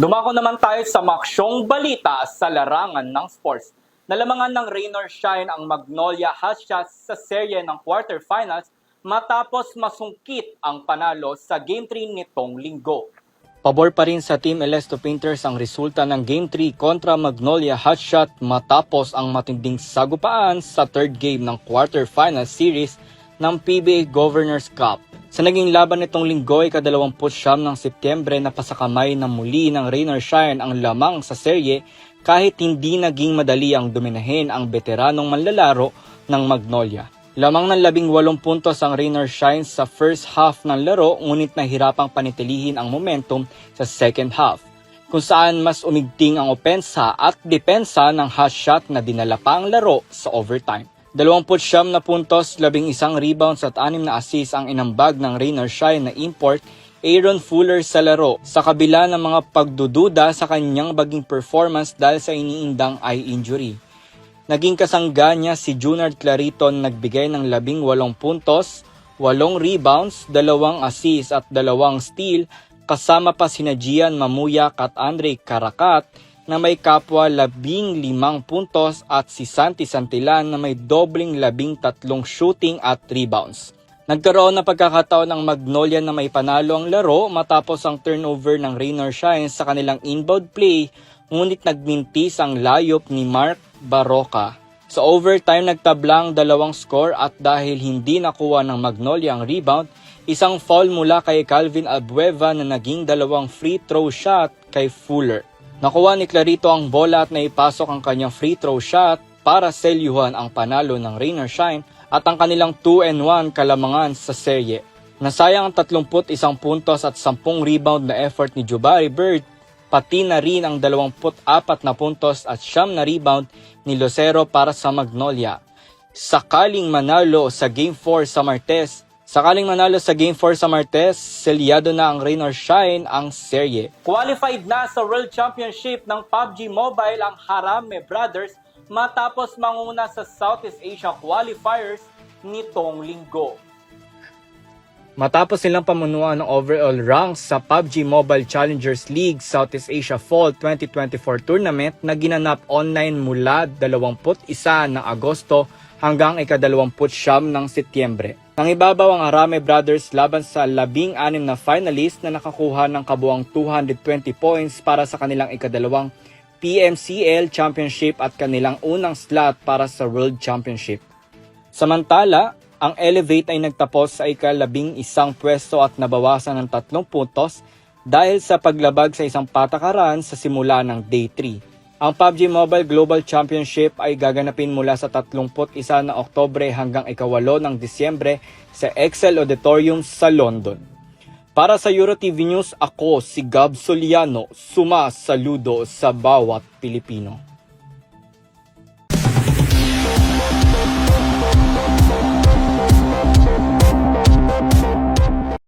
Dumako naman tayo sa maksyong balita sa larangan ng sports. Nalamangan ng rain or shine ang Magnolia Hotshots sa serye ng quarterfinals matapos masungkit ang panalo sa Game 3 nitong linggo. Pabor pa rin sa Team Elesto Painters ang resulta ng Game 3 kontra Magnolia Hotshot matapos ang matinding sagupaan sa third game ng quarterfinal series ng PBA Governors Cup. Sa naging laban nitong linggo ay kadalawamput siyam ng Setyembre na pasakamay na muli ng Rain or Shine ang lamang sa serye kahit hindi naging madali ang dominahin ang veteranong manlalaro ng Magnolia. Lamang ng labing walong puntos ang Rain or Shine sa first half ng laro ngunit nahirapang panitilihin ang momentum sa second half kung saan mas umigting ang opensa at depensa ng hot shot na dinala pa ang laro sa overtime. 29 na puntos, 11 rebounds at 6 na assist ang inambag ng Rain or Shine na import Aaron Fuller sa laro sa kabila ng mga pagdududa sa kanyang baging performance dahil sa iniindang eye injury. Naging kasangga niya si Junard Clariton nagbigay ng 18 puntos, 8 rebounds, 2 assists at 2 steal kasama pa sina Gian Mamuyak at Andre Caracat na may kapwa 15 puntos at si Santi Santillan na may dobling 13 shooting at rebounds. Nagkaroon ng pagkakataon ng Magnolia na may panalo ang laro matapos ang turnover ng Rain or Shine sa kanilang inbound play ngunit nagmintis ang layop ni Mark Baroka. Sa overtime nagtablang dalawang score at dahil hindi nakuha ng Magnolia ang rebound, isang foul mula kay Calvin Abueva na naging dalawang free throw shot kay Fuller. Nakuha ni Clarito ang bola at naipasok ang kanyang free throw shot para selyuhan ang panalo ng Rain or Shine at ang kanilang 2-1 kalamangan sa serye. Nasayang ang 31 puntos at 10 rebound na effort ni Jubari Bird, pati na rin ang 24 na puntos at siyam na rebound ni Lucero para sa Magnolia. Sakaling manalo sa Game 4 sa Martes, Sakaling manalo sa Game 4 sa Martes, selyado na ang Rain or Shine ang serye. Qualified na sa World Championship ng PUBG Mobile ang Harame Brothers matapos manguna sa Southeast Asia qualifiers nitong linggo. Matapos silang pamunuan ng overall ranks sa PUBG Mobile Challengers League Southeast Asia Fall 2024 tournament na ginanap online mula 21 ng Agosto hanggang ika-29 ng Setyembre. Nang ibabaw ang Arame Brothers laban sa labing anim na finalist na nakakuha ng kabuang 220 points para sa kanilang ikadalawang PMCL Championship at kanilang unang slot para sa World Championship. Samantala, ang Elevate ay nagtapos sa ikalabing isang pwesto at nabawasan ng tatlong puntos dahil sa paglabag sa isang patakaran sa simula ng Day 3. Ang PUBG Mobile Global Championship ay gaganapin mula sa 31 na Oktobre hanggang ikawalo ng Disyembre sa Excel Auditorium sa London. Para sa EuroTV News, ako si Gab Soliano, suma saludo sa bawat Pilipino.